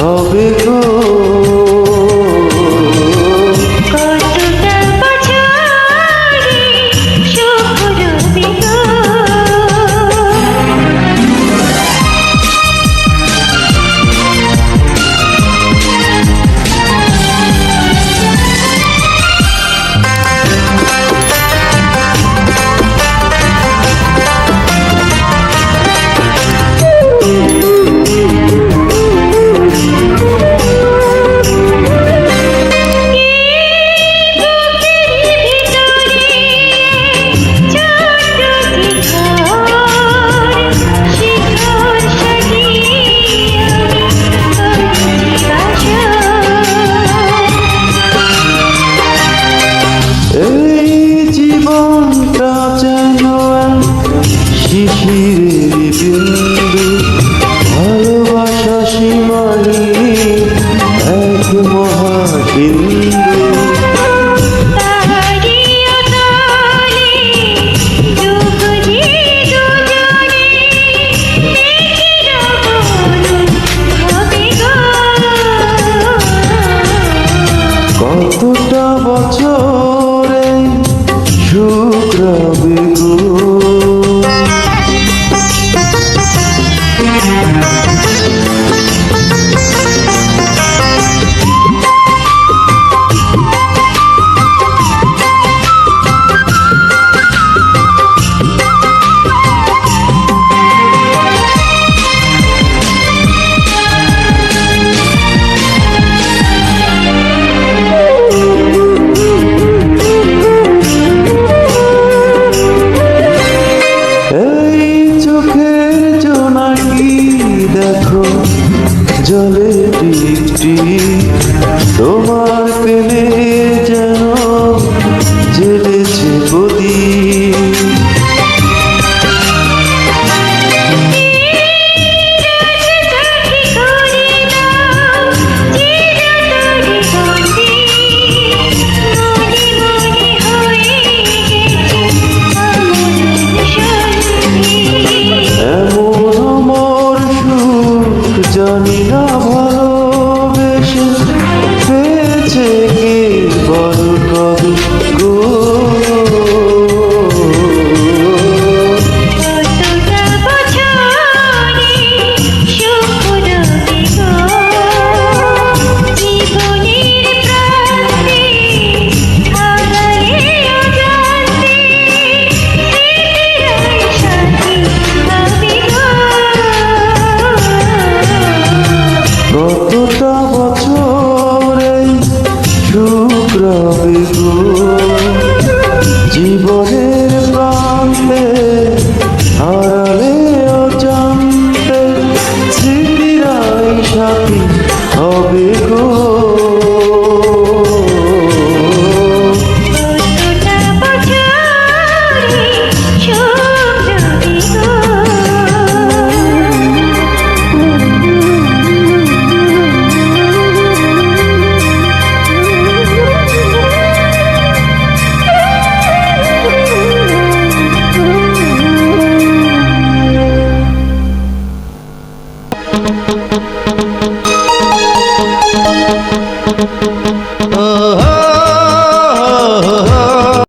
হবে গো শিশিরের বিন্দু ভালোবাসা সীমানি এক মহাসিন্ধু জানি না ভালোবেসে পেয়েছে কে বড় কবি গো। জীবনের প্রান্তে হারালে ও জানতে স্মৃতিরাই সাথী হবে গো। thank you